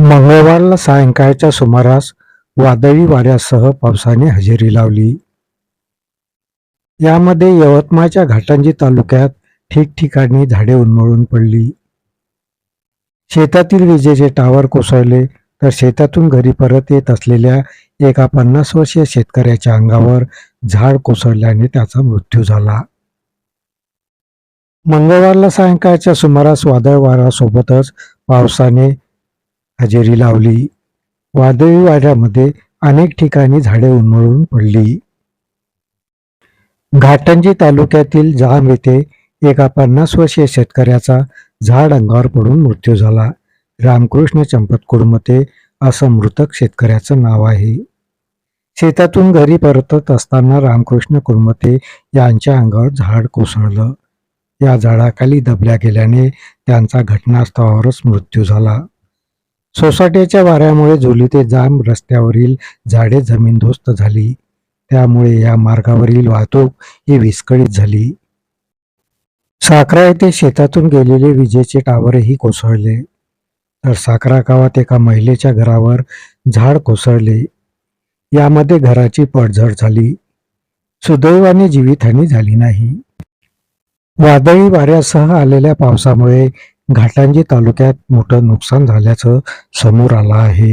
मंगळवारला सायंकाळच्या सुमारास वादळी वाऱ्यासह पावसाने हजेरी लावली. यामध्ये यवतमाळच्या घाटंजी तालुक्यात ठिकठिकाणी झाडे उन्मळून पडली. शेतातील विजेचे टावर कोसळले तर शेतातून घरी परत येत असलेल्या एका पन्नास वर्षीय शेतकऱ्याच्या अंगावर झाड कोसळल्याने त्याचा मृत्यू झाला. मंगळवारला सायंकाळच्या सुमारास वादळ वाऱ्यासोबतच पावसाने हजेरी लावली. वादळी वाड्यामध्ये अनेक ठिकाणी झाडे उन्मळून पडली. घाटंजी तालुक्यातील जाम येथे एका पन्नास वर्षीय शेतकऱ्याचा झाड अंगावर पडून मृत्यू झाला. रामकृष्ण चंपत कुडमते असं मृतक शेतकऱ्याचं नाव आहे. शेतातून घरी परतत असताना रामकृष्ण कुडमते यांच्या अंगावर झाड कोसळलं. या झाडाखाली दबल्या गेल्याने त्यांचा घटनास्थळावरच मृत्यू झाला. सोसाट्याच्या वाऱ्यामुळे झुली ते जाम रस्त्यावरील झाडे जमीनदोस्त झाली. त्यामुळे या मार्गावरील वाहतूक ही विस्कळीत झाली. साखरा येथे शेतातून गेलेले विजेचे टावरही कोसळले. तर साखरा गावात एका महिलेच्या घरावर झाड कोसळले. यामध्ये घराची पडझड झाली. सुदैवाने जीवितहानी झाली नाही. वादळी वाऱ्यासह आलेल्या पावसामुळे घाटांजी तालुक्यात मोठं नुकसान झाल्याचं समोर आलं आहे.